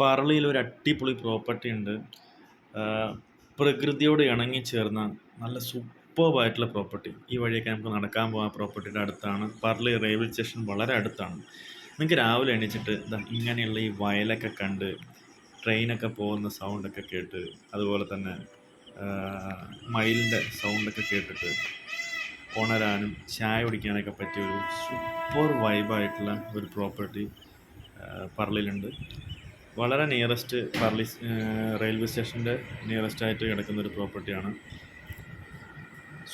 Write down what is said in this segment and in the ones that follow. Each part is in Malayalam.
പറളിയിൽ ഒരു അടിപൊളി പ്രോപ്പർട്ടി ഉണ്ട്. പ്രകൃതിയോട് ഇണങ്ങി ചേർന്ന നല്ല സൂപ്പർബായിട്ടുള്ള പ്രോപ്പർട്ടി ഈ വഴിയൊക്കെ നമുക്ക് നടക്കാൻ പോകാൻ പ്രോപ്പർട്ടിയുടെ അടുത്താണ്. പറളി റെയിൽവേ സ്റ്റേഷൻ വളരെ അടുത്താണ്. നിങ്ങൾക്ക് രാവിലെ എണീച്ചിട്ട് ഇങ്ങനെയുള്ള ഈ വയലൊക്കെ കണ്ട് ട്രെയിനൊക്കെ പോകുന്ന സൗണ്ടൊക്കെ കേട്ട് അതുപോലെ തന്നെ മയിലിന്റെ സൗണ്ടൊക്കെ കേട്ടിട്ട് ഉണരാനും ചായ കുടിക്കാനൊക്കെ പറ്റിയ ഒരു സൂപ്പർ വൈബായിട്ടുള്ള ഒരു പ്രോപ്പർട്ടി പറളിയിലുണ്ട് വളരെ നിയറസ്റ്റ് പർലി റെയിൽവേ സ്റ്റേഷന്റെ നിയറസ്റ്റ് ആയിട്ട് കിടക്കുന്ന ഒരു പ്രോപ്പർട്ടിയാണ്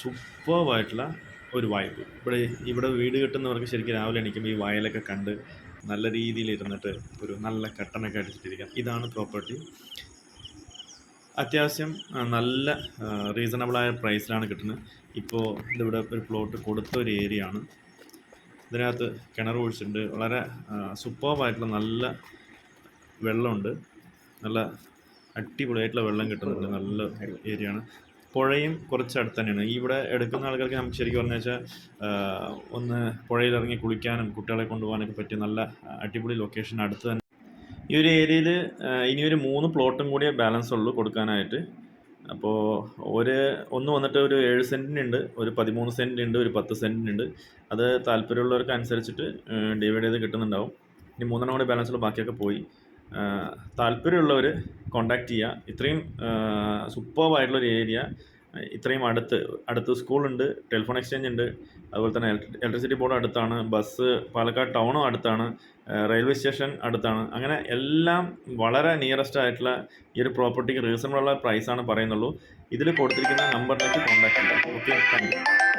സൂപ്പർവായിട്ടുള്ള ഒരു വൈബ് ഇവിടെ ഇവിടെ വീട് കിട്ടുന്നവർക്ക് ശരിക്കും രാവിലെ എണീക്കുമ്പോൾ ഈ വയലൊക്കെ കണ്ട് നല്ല രീതിയിൽ ഇരുന്നിട്ട് ഒരു നല്ല കട്ടനൊക്കെ അടിച്ചിട്ടിരിക്കാം. ഇതാണ് പ്രോപ്പർട്ടി അത്യാവശ്യം നല്ല റീസണബിളായ പ്രൈസിലാണ് കിട്ടുന്നത്. ഇപ്പോൾ ഇതിവിടെ ഒരു പ്ലോട്ട് കൊടുത്ത ഒരു ഏരിയ ആണ്. ഇതിനകത്ത് കിണർ കുഴിച്ചിട്ടുണ്ട് വളരെ സൂപ്പർവായിട്ടുള്ള നല്ല വെള്ളമുണ്ട്. നല്ല അടിപൊളിയായിട്ടുള്ള വെള്ളം കിട്ടുന്നുണ്ട്. നല്ല ഏരിയ ആണ് പുഴയും കുറച്ച് അടുത്ത് തന്നെയാണ്. ഇവിടെ എടുക്കുന്ന ആൾക്കാർക്ക് നമുക്ക് ശരിക്കും പറഞ്ഞു വെച്ചാൽ ഒന്ന് പുഴയിൽ ഇറങ്ങി കുളിക്കാനും കുട്ടികളെ കൊണ്ടുപോകാനൊക്കെ പറ്റിയ നല്ല അടിപൊളി ലൊക്കേഷൻ അടുത്ത് തന്നെ. ഈ ഒരു ഏരിയയിൽ ഇനി ഒരു മൂന്ന് പ്ലോട്ടും കൂടിയേ ബാലൻസ് ഉള്ളൂ കൊടുക്കാനായിട്ട്. അപ്പോൾ ഒരു ഒന്ന് വന്നിട്ട് ഒരു ഏഴ് സെന്റിനുണ്ട് ഒരു പതിമൂന്ന് സെന്റിനുണ്ട് ഒരു പത്ത് സെന്റിനുണ്ട് അത് താല്പര്യമുള്ളവർക്ക് അനുസരിച്ചിട്ട് ഡിവൈഡ് ചെയ്ത് കിട്ടുന്നുണ്ടാവും. ഇനി മൂന്നെണ്ണം കൂടി ബാലൻസ് ഉള്ള ബാക്കിയൊക്കെ പോയി. താല്പര്യമുള്ളവർ കോണ്ടാക്ട് ചെയ്യുക ഇത്രയും സൂപ്പർബായിട്ടുള്ളൊരു ഏരിയ ഇത്രയും അടുത്ത് അടുത്ത് സ്കൂളുണ്ട് ടെലിഫോൺ എക്സ്ചേഞ്ച് ഉണ്ട്. അതുപോലെ തന്നെ ഇലക്ട്രിസിറ്റി ബോർഡ് അടുത്താണ് ബസ് പാലക്കാട് ടൗണും അടുത്താണ് റെയിൽവേ സ്റ്റേഷൻ അടുത്താണ്. അങ്ങനെ എല്ലാം വളരെ നിയറസ്റ്റ് ആയിട്ടുള്ള ഈ ഒരു പ്രോപ്പർട്ടിക്ക് റീസണബിൾ ഉള്ള പ്രൈസാണ് പറയുന്നുള്ളൂ. ഇതിൽ കൊടുത്തിരിക്കുന്ന നമ്പറിലേക്ക് കോൺടാക്ട് ചെയ്യുക ഓക്കെ താങ്ക്